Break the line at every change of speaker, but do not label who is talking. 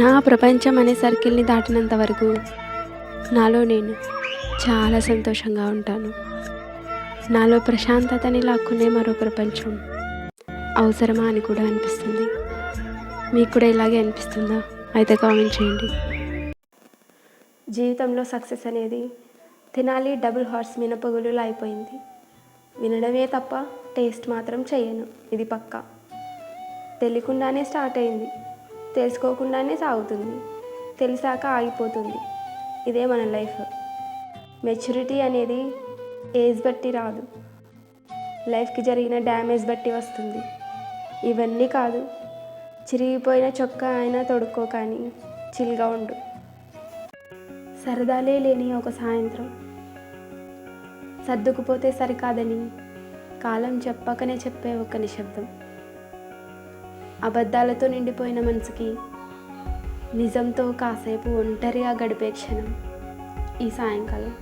నా ప్రపంచం అనే సర్కిల్ని దాటినంత వరకు నాలో నేను చాలా సంతోషంగా ఉంటాను. నాలో ప్రశాంతతని లాక్కునే మరో ప్రపంచం అవసరమా అని కూడా అనిపిస్తుంది. మీకు కూడా ఇలాగే అనిపిస్తుందా? అయితే కామెంట్ చేయండి. జీవితంలో సక్సెస్ అనేది తినాలి డబుల్ హార్స్ మినపగులులా అయిపోయింది. వినడమే తప్ప టేస్ట్ మాత్రం చేయను. ఇది పక్కా. తెలియకుండానే స్టార్ట్ అయింది. తెలుసుకోకుండానే సాగుతుంది. తెలిసాక ఆగిపోతుంది. ఇదే మన లైఫ్. మెచ్యూరిటీ అనేది ఏజ్ బట్టి రాదు. లైఫ్కి జరిగిన డ్యామేజ్ బట్టి వస్తుంది. ఇవన్నీ కాదు. చిరిగిపోయిన చొక్కా అయినా తొడుక్కో కానీ చిల్గా ఉండు. సరదాలే లేని ఒక సాయంత్రం. సర్దుకుపోతే సరికాదని కాలం చెప్పకనే చెప్పే ఒక నిశ్శబ్దం. అబద్ధాలతో నిండిపోయిన మనసుకి నిజంతో కాసేపు ఒంటరిగా గడిపే క్షణం ఈ సాయంకాలం.